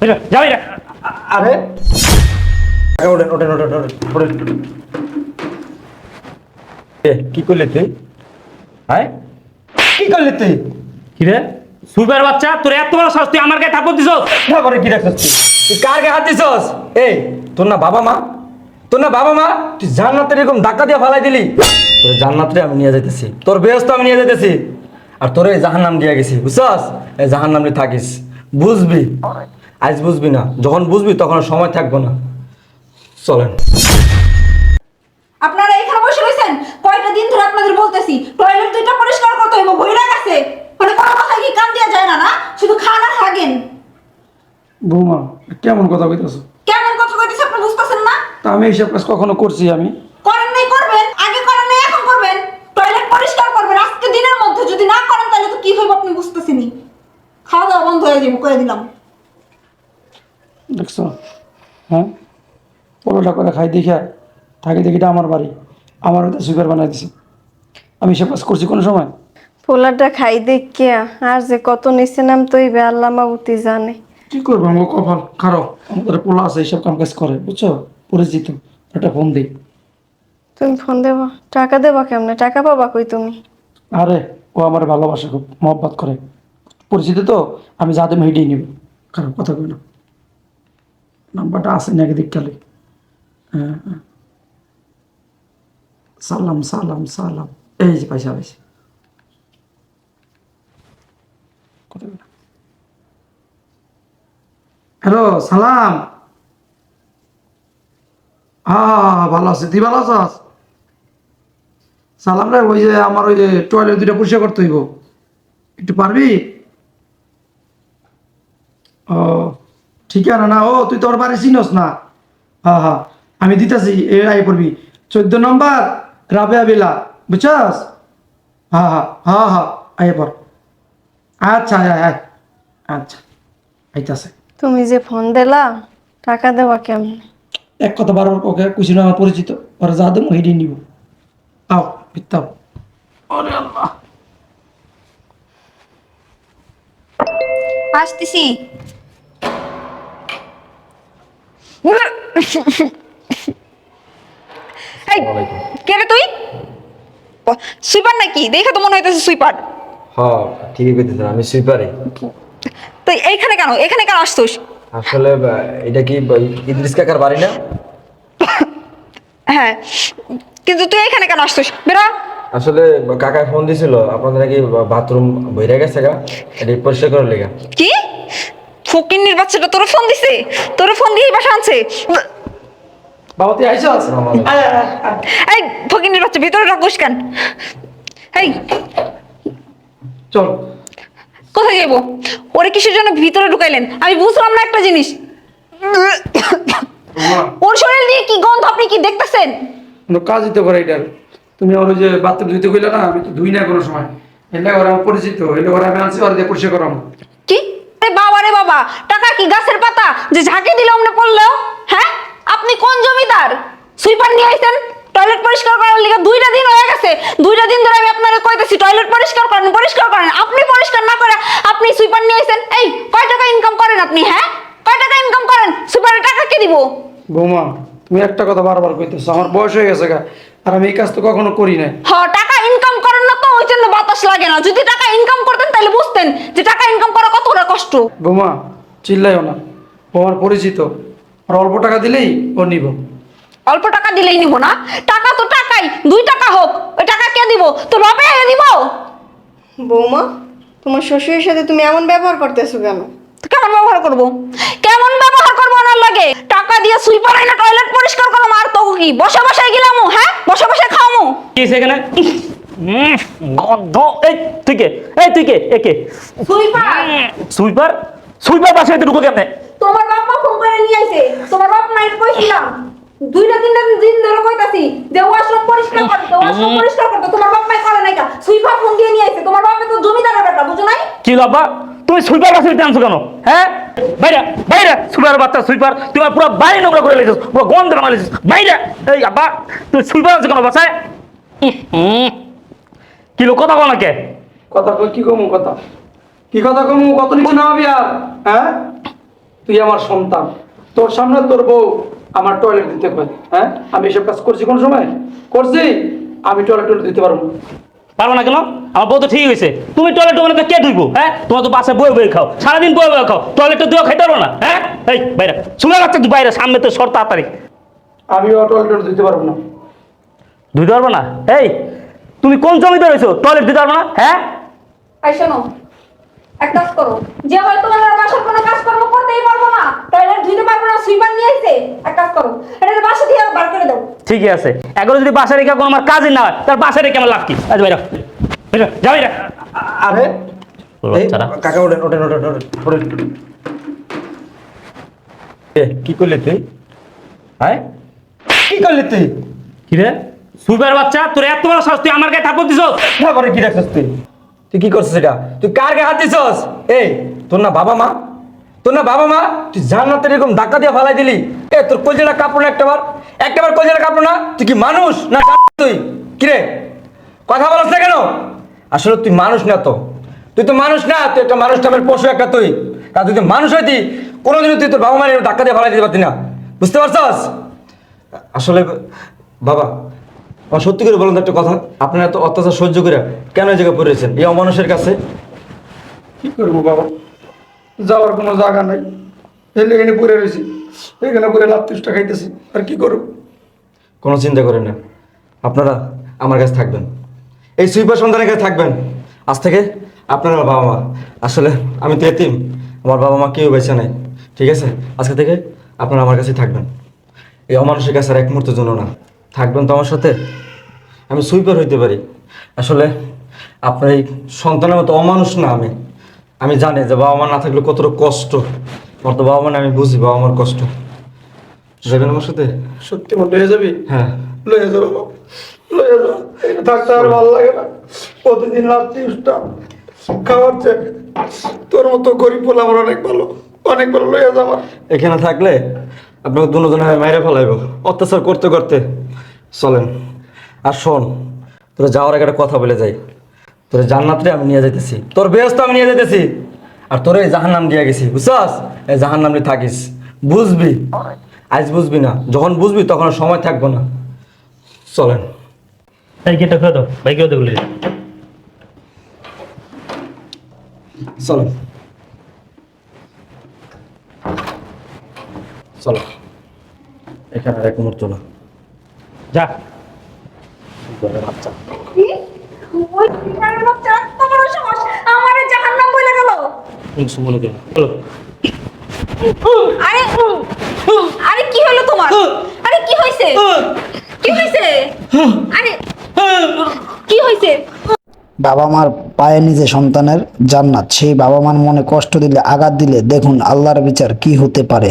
বেরো, যাও এটা আরে? ওঠেন ওঠেন ওঠেন ওঠেন ওঠেন। এ, কি করলি তুই? হ্যাঁ? কি করলি তুই? কি রে? সুইপার বাচ্চা তোর এত বড় সাহস তুই আমার গায়ে দিছস? তারপরে কি রাখছিস তুই? তুই কার গায়ে হাত দিছস? এই তোর না বাবা মা? তোর না বাবা মা? তুই জান্নাতে এরকম ধাক্কা দিয়ে ফালাই দিলি? তোর জান্নাতরে আমি নিয়ে যাইতেছি। তোর বেহস্ত আমি নিয়ে যাইতেছি। আর তোর এই জাহান্নাম দিয়ে গেছি বুঝছস? এই জাহান্নাম থাকিস। বুঝবি? আজ বুঝবি না। যখন বুঝবি তখন আর সময় থাকব না। চলেন। আপনারা এখানে বসে রয়েছেন কয়টা দিন ধরে আপনাদের বলতেছি টয়লেট দুইটা পরিষ্কার করতে হইব বইরা গেছে। মানে কোনো কথা কি কান দিয়া যায় না না? শুধু খান আর হাগেন। বৌমা কেমন কথা কইতেছো? কেমন কথা কইতেছে আপনি বুঝতেছেন না? তা আমি এইসব কাজ কখনো করছি আমি। করেন নাই করবেন। আগে করেন নাই এখন করবেন। টয়লেট পরিষ্কার করবেন। আজকে দিনের মধ্যে যদি না করেন তাহলে তো কি হইব আপনি বুঝতেছেনই। খাওয়া দাওয়া বন্ধ হয়ে যাবে কয়ে দিলাম। দেখছ? হ্যাঁ? পরোটা করে খাই দেখে থাকি দেখিটা আমার বাড়ি। আমার হয়তো সুগার বানাই দিছে। আমি এসব কাজ করছি কোনো সময়? পোলাটা খাই দেখিয়া আর যে কত নিচে নাম তো এই আল্লাহ মাবুতি জানে। কি করব আমার কপাল খারাপ। আমাদের পোলা আছে এইসব কাম কাজ করে বুঝছ? পরিচিত। একটা ফোন দিই। তুমি ফোন দেবা? টাকা দেবা কেমনে? টাকা পাবা কই তুমি? আরে ও আমার ভালোবাসে খুব মহব্বত করে। পরিচিত তো আমি যাতে হেঁটেই নিব। খারাপ কথা কই না নাম্বারটা আছে নাকি দেখতে হ্যাঁ হ্যাঁ। সালাম সালাম সালাম। এই যে পয়সা পাইছি হ্যালো, সালাম। হ্যাঁ ভালো আছে। তুই ভালো আছিস? সালাম রে, ওই যে আমার ওই যে টয়লেট দুইটা পরিষ্কার করতে হইব। একটু পারবি? ও ঠিক আছে না? ও তুই তোর বাড়ি চিনস না? হ্যাঁ হ্যাঁ আমি দিতেছি এ আই পড়বি। চোদ্দ নম্বর রাবেয়া বেলা বুঝছস? হ্যাঁ হ্যাঁ হ্যাঁ হ্যাঁ আয় পর আচ্ছা আয় আয়, আচ্ছা আইতাছে। তুমি যে ফোন দিলা টাকা দেবা কেমনে? এক কথা বারবার ওকে কুছি না আমার পরিচিত ওরা যা দেবো হেঁটেই নিব। আও মিথ্যাও ওরে আল্লাহ। আসতেছি। এই কে রে তুই? সুইপার নাকি? দেখে তো মনে হইতেছে সুইপার। হ্যাঁ ঠিকই কইতেছেন আমি সুইপারই। তুই এইখানে কেন? এখানে কেন আসছিস? আসলে এটা কি ইদ্রিস কাকার বাড়ি না? হ্যাঁ কিন্তু তুই এখানে কেন আসছিস? বেরা। আসলে কাকায় ফোন দিছিল আপনাদের নাকি বাথরুম বইরে গেছে গা এটা পরিষ্কার করার লেগা। কি? ফকিন্নির বাচ্চাটা তোরে ফোন দিছে? তোরে ফোন দিয়ে বাসা আনছে। বাবা তুই। এই ফকিন্নির বাচ্চা ভিতরে রাখোস কেন এই। চল। কোথায় যাব ওরে কিসের জন্য ভিতরে ঢুকাইলেন? আমি বুঝলাম না একটা জিনিস। ওর শরীর দিয়ে কি গন্ধ আপনি কি দেখতেছেন? কোনো কাজ দিতে পারে এটার। তুমি ওই যে বাথরুম ধুইতে কইলে না আমি তো ধুই না কোনো সময়। এলে ওরা পরিচিত এলে ওরা আমি আনছি ওরা দিয়ে পরিষ্কার করাম। আরে বাবা টাকা কি গাছের পাতা যে ঝাঁকে দিলে অমনে পড়লেও? হ্যাঁ? আপনি কোন জমিদার? সুইপার নিয়ে আইছেন? টয়লেট পরিষ্কার করার লিগে দুইটা দিন হয়ে গেছে। দুইটা দিন ধরে আমি আপনারে কইতেছি টয়লেট পরিষ্কার করেন পরিষ্কার করেন। আপনি পরিষ্কার না করে আপনি সুইপার নিয়ে আইছেন। এই কয় টাকা ইনকাম করেন আপনি হ্যাঁ? কয় টাকা ইনকাম করেন? সুইপারের টাকা কে দিব? বৌমা তুমি একটা কথা বারবার কইতেছো আমার বয়স হয়ে গেছে গা আর আমি এই কাজ তো কখনো করি না হ টাকা ইনকাম করেন না তো ওই জন্য বাতাস লাগে না। যদি টাকা ইনকাম করতেন তাহলে বুঝতেন যে টাকা ইনকাম করা কতটা কষ্ট। বৌমা চিল্লাইও না। ও আমার পরিচিত। আর অল্প টাকা দিলেই ও নিব। অল্প টাকা দিলেই নিব না। টাকা তো টাকাই। দুই টাকা হোক। ওই টাকা কে দিব? তোর বাপে দিব বৌমা তোমার শ্বশুরের সাথে তুমি এমন ব্যবহার করতেছো কেন? তো কেমন ব্যবহার করব? কেমন ব্যবহার করব ওনার লাগে? টাকা দিয়ে সুইপার আইনা টয়লেট পরিষ্কার করো আর তো কি? বসে বসে গেলামু হ্যাঁ? বসে বসে খাওয়ামু। কি উম, গন্ধ। এই তুই কে? এই তুই কে? এ কে? সুইপার! সুইপার? সুইপার বাসায় ঢুকো কেমনে? তোমার বাপ মা ফোন করে নিয়ে আইছে। তোমার বাপ মায়ের কইছিলাম দুইটা তিনটা দিন ধরে কইতাছি যে ওয়াশরুম পরিষ্কার করতে ওয়াশরুম পরিষ্কার করতে তোমার বাপ মাই করে নাই কা সুইপার ফোন দিয়ে নিয়ে আইছে। তোমার বাপে তো জমিদারের বেটা বুঝো নাই? কি লাব্বা তুমি সুইপার বাসায় আনছো কেন? হ্যাঁ? বাইরে বাইরে! সুইপার বাচ্চা সুইপার! তোমার পুরো বাড়ি নোংরা করে লেছিস পুরো গন্ধ বাঙা বাইরে! এই আব্বা তুমি সুইপার আনছো কেন বাসায়? হুম। কিলো কথা বলো কে? কথা কই কি কমু কথা? কি কথা কমু? কত নিচে না হবি আর? হ্যাঁ? তুই আমার সন্তান। তোর সামনে তোর বউ আমার টয়লেট দিতে কয়। হ্যাঁ? আমি এসব কাজ করছি কোন সময়? করছি? আমি টয়লেট টয়লেট দিতে পারব না। পারব না কেন? আমার বউ তো ঠিক হয়েছে তুমি টয়লেট মানে কে ধুইবো? হ্যাঁ? তোমার তো বাসায় বয়ে বয়ে খাও। সারাদিন বয়ে বয়ে খাও। টয়লেটটা দুয়া খাইতে পারব না। হ্যাঁ? এই বাইরে। শুনে বাচ্চা তুই বাইরে। সামনে তো সর তাড়াতাড়ি। আমিও টয়লেট টয়লেট দিতে পারব না। ধুইতে পারব না? এই তুমি কোন জমিতে রয়েছো টয়লেট দিতে পারব না? হ্যাঁ? এই শোনো এক কাজ করো। যে হয়তো তোমার বাসার কোনো কাজ কর্ম করতেই পারব না টয়লেট ধুইতে পারব না সুইপার নিয়ে এসে এক কাজ করো। এটা বাসা দিয়ে বার করে দাও। ঠিকই আছে। এগুলো যদি বাসায় রেখে কোনো আমার কাজই না হয় তার বাসায় রেখে আমার লাভ কি? আজ বাইরে বাইরে যা বাইরে আরে। কাকা ওঠেন ওঠেন ওঠেন ওঠেন কি করলি তুই? হ্যাঁ? কি করলি তুই? কি রে? সুইপার বাচ্চা, তোর এত বড় তুই আমার গায়ে থাপ্পড় দিছস? তারপরে কি রাখছিস তুই? তুই কি করছিস এটা? তুই কার গায়ে হাত দিছস? এই, তোর না বাবা মা? তোর না বাবা মা? তুই জান্নাতে এরকম ধাক্কা দিয়ে ফালাই দিলি। এ, তোর কলজেটা কাপড় না একটাবার? একটাবার কলজেটা কাপড় না? তুই কি মানুষ না তুই? কি রে? কথা বলছ না কেন? আসলে তুই মানুষ না তো। তুই তো মানুষ না, তুই একটা মানুষ নামের পশু একটা তুই। তা তুই মানুষ হইতি, কোনোদিনও তুই তোর বাবা এরকম ধাক্কা দিয়ে ফালাই দিতে পারতি না। বুঝতে পারছস? আসলে বাবা সত্যি করে বলুন একটা কথা আপনারা এত অত্যাচার সহ্য করে কেন এই জায়গায় পড়েছেন এই অমানুষের কাছে? কি করব বাবা? যাওয়ার কোনো জায়গা নাই। এলে এখানে পড়ে রয়েছি। এখানে পড়ে লাত্তিসটা খাইতেছি। আর কি করব? কোনো চিন্তা করেন না। আপনারা আমার কাছে থাকবেন। এই সুইপার সন্তানের কাছে থাকবেন। আজ থেকে আপনারা আমার বাবা মা। আসলে আমি তো এতিম। আমার বাবা মা কেউ বেছে নাই। ঠিক আছে? আজকে থেকে আপনারা আমার কাছেই থাকবেন। এই অমানুষের কাছে আর এক মুহূর্তের জন্য না। থাকবেন তো আমার সাথে? আমি সুইপার হইতে পারি। আসলে আপনার এই সন্তানের মতো অমানুষ না আমি। আমি জানি যে বাবা মা না থাকলে কতটা কষ্ট। আমার তো বাবা মানে আমি বুঝি বাবা মার কষ্ট। যাবেন আমার সাথে? সত্যি মন হয়ে যাবি? হ্যাঁ। লয়ে যাব লয়ে যাব থাকতে আর ভালো লাগে না। প্রতিদিন লাত্তিসটা খাওয়াচ্ছে তোর মতো গরিব বলে আমার অনেক ভালো। অনেক ভালো লয়ে যাব এখানে থাকলে আপনাকে দুজন মাইরে ফেলাইব। অত্যাচার করতে করতে। চলেন। আর শোন তোরা যাওয়ার আগে একটা কথা বলে যাই। তোর জান্নাতরে আমি নিয়ে যাইতেছি। তোর বেহস্ত আমি নিয়ে যাইতেছি। আর তোর এই জাহান নাম দিয়ে গেছি বুঝছস? এই জাহান নামে থাকিস। বুঝবি? আজ বুঝবি না। যখন বুঝবি তখন সময় থাকব না। চলেন। দাও। ভাই দেখলে চলেন। চলো এখানে এক মুহূর্ত না। যা। কি? ওই সুইপারের বাচ্চা এত বড় আমারে জাহান্নাম বলে গেল। মনে করো চলো। আরে আরে কি হলো তোমার? আরে কি হয়েছে কি হয়েছে আরে কি হয়েছে বাবা মার পায়ে নিজে সন্তানের জান্নাত সেই বাবা মার মনে কষ্ট দিলে আঘাত দিলে দেখুন আল্লাহর বিচার কি হতে পারে।